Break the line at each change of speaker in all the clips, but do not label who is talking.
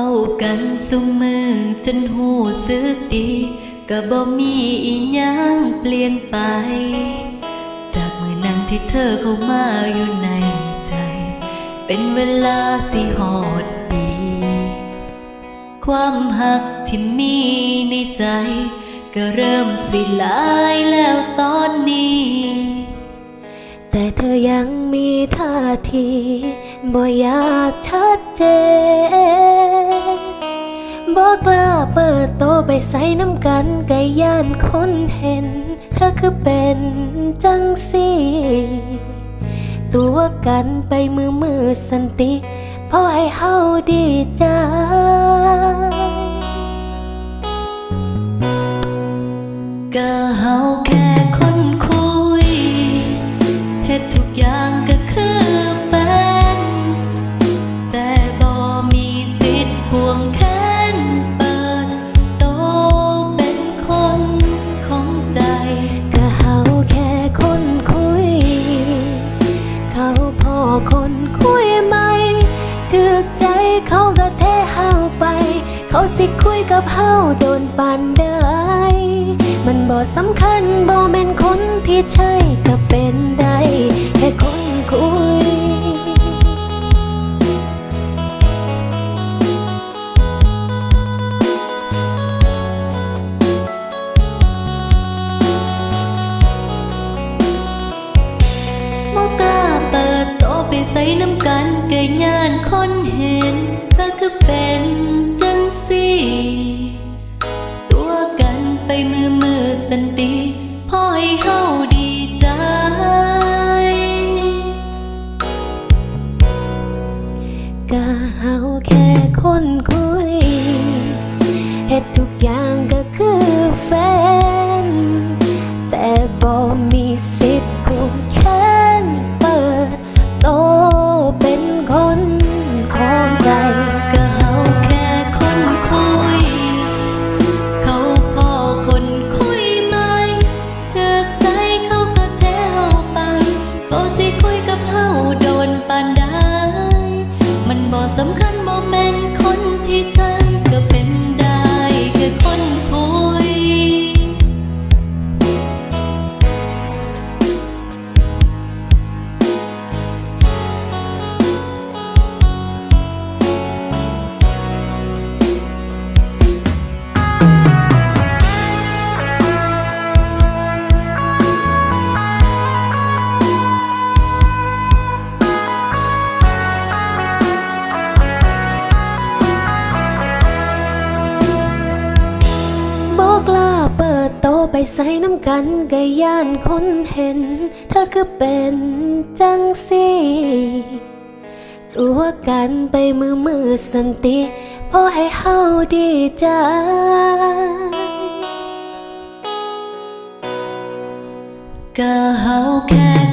เอากันสุมือจนหูสึกดีก็บ่มีอีหยังเปลี่ยนไป จากมือนั้นที่เธอเข้ามาอยู่ในใจ เป็นเวลาสิหอดปี ความหักที่มีในใจ ก็เริ่มสิลายแล้วตอนนี้
แต่เธอยังมีท่าทีบ่อยากชัดเจน กล้าเปิดโตไปใส่น้ำกันกะย่านคนเห็น เธอคือเป็นจังสีตัวกันไปมือมือสันติพอให้เฮาดีใจ
เขา
ก็เทเฮาไป เขาสิคุยกับเฮาโดนปันได้มันบ่สำคัญบ่แม่นคนที่ใช่ก็เป็นได้
กันเกยยานคนเห็นก็คือเป็นจังสีตัวกันไปมือมือสันติพอให้เฮาดีใจ
ก็เฮาแค่คนคุยเฮ็ดทุกอย่าง คั
ญบ่แม่นคนที่เจก็เป็นได้แค่คน
ใส่น้ำกันกะย่านคนเห็น เธอคือเป็นจังสีตัวกันไปมือมือสันติพอให้เฮาดีใจ
ก็เฮาแค่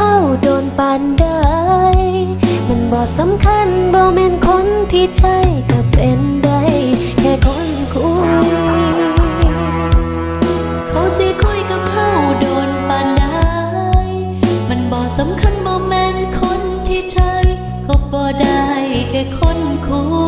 เฮาโดนปานได้มันบ่สำคัญบ่แม่นคนที่ใช่ก็เป็นได้แค่คนคุย
เขาสิคุยกับเขาโดนปานใดมันบ่สำคัญบ่แม่นคนที่ใช่ก็บ่ได้แค่คนคุย